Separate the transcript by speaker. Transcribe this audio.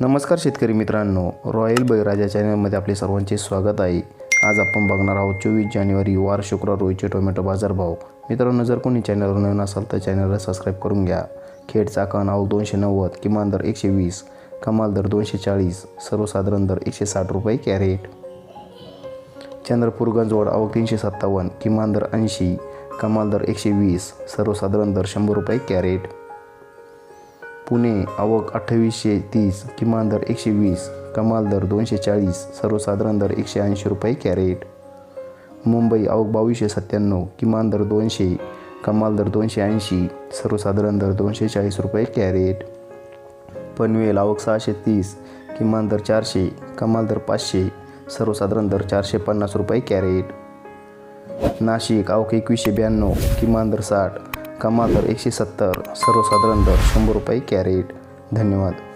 Speaker 1: नमस्कार शेतकरी मित्रांनो रॉयल बळीराजा चॅनलमध्ये आपले सर्वांचे स्वागत आहे. आज आपण बघणार आहोत चोवीस जानेवारी वार शुक्रवार रोजचे टोमॅटो बाजारभाव मित्रांनो जर कोणी चॅनलवर नवीन असाल तर चॅनलला सबस्क्राईब करून घ्या. खेडचा कण आव दोनशे नव्वद किमान दर एकशे वीस कमाल दर दोनशे चाळीस सर्वसाधारण दर एकशे साठ रुपये कॅरेट. चंद्रपूर गंजवड आवक तीनशे सत्तावन्न किमान दर ऐंशी कमाल दर एकशे वीस सर्वसाधारण दर शंभर रुपये कॅरेट. पुणे आवक अठ्ठावीसशे तीस किमान दर एकशे वीस कमाल दर दोनशे चाळीस सर्वसाधारण दर एकशे ऐंशी रुपये कॅरेट. मुंबई आवक बावीसशे सत्त्याण्णव किमान दर दोनशे कमाल दर दोनशे ऐंशी सर्वसाधारण दर दोनशे चाळीस रुपये कॅरेट. पनवेल आवक सहाशे तीस किमान दर चारशे कमाल दर पाचशे सर्वसाधारण दर चारशे पन्नास रुपये कॅरेट. नाशिक आवक एकवीसशे ब्याण्णव किमान दर साठ कमाल दर एकशे सत्तर सर्वसाधारण दर शंभर रुपये कॅरेट. धन्यवाद.